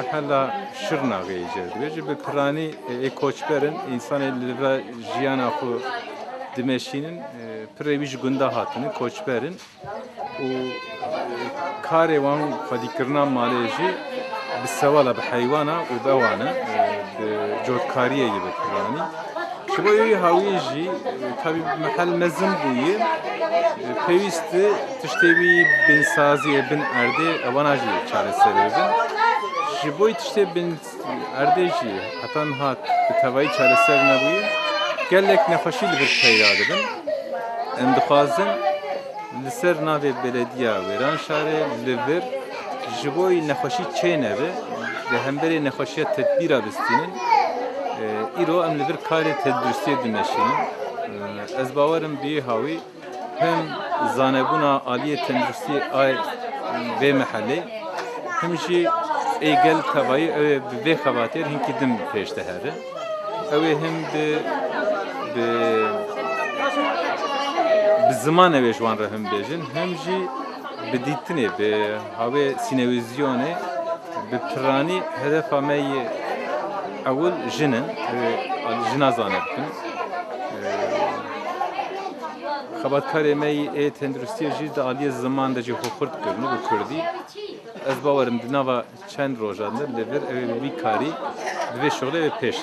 me hela şirna geyeceğiz. Bence bir kırani e koçberin insan elleri ve jiyana ku dimeşinin e, previş gunda hatını koçberin u karevan fadikirna maleji bir sevala bir hayvana u bevana cotkariye gibi kırani. Şibayı haviji tabi mahal mezim buyu pevisti tiştevi bin saziye bin erdi avanajı çare sebebin ji bo tiştê bin erdê jî hetan hat bi tevayî çareser nebûye gelek nexweşî li vir peyda dibin. Em dixwazin li ser navê belediya wêran şarê li vir ji bo nexweşî çê nebe li hemberê nexweşiya tedbîra bistînin. Ee, îro em li vir karê tedbirstiye dimeşînin ee, ez bawerim bi hawî hem zanebûna aliyê tendurstiyê ay vê mehelê hem jî ê gel tevayî ew ê bi vê xebatê hinkî din pêş dihere ew ê hem bi bi bi ziman ew ê ji wan re him bêjin hem jî bi dîtinê bi havê sînevizyonê bi piranî hedefa me yê ewil jinin ew ê jina zane bikin خباتکارê me ê tenduristiye jî ez bawerim di nava çend rojan de li vir ew ê wî karî bi vê şoxlê ve pêş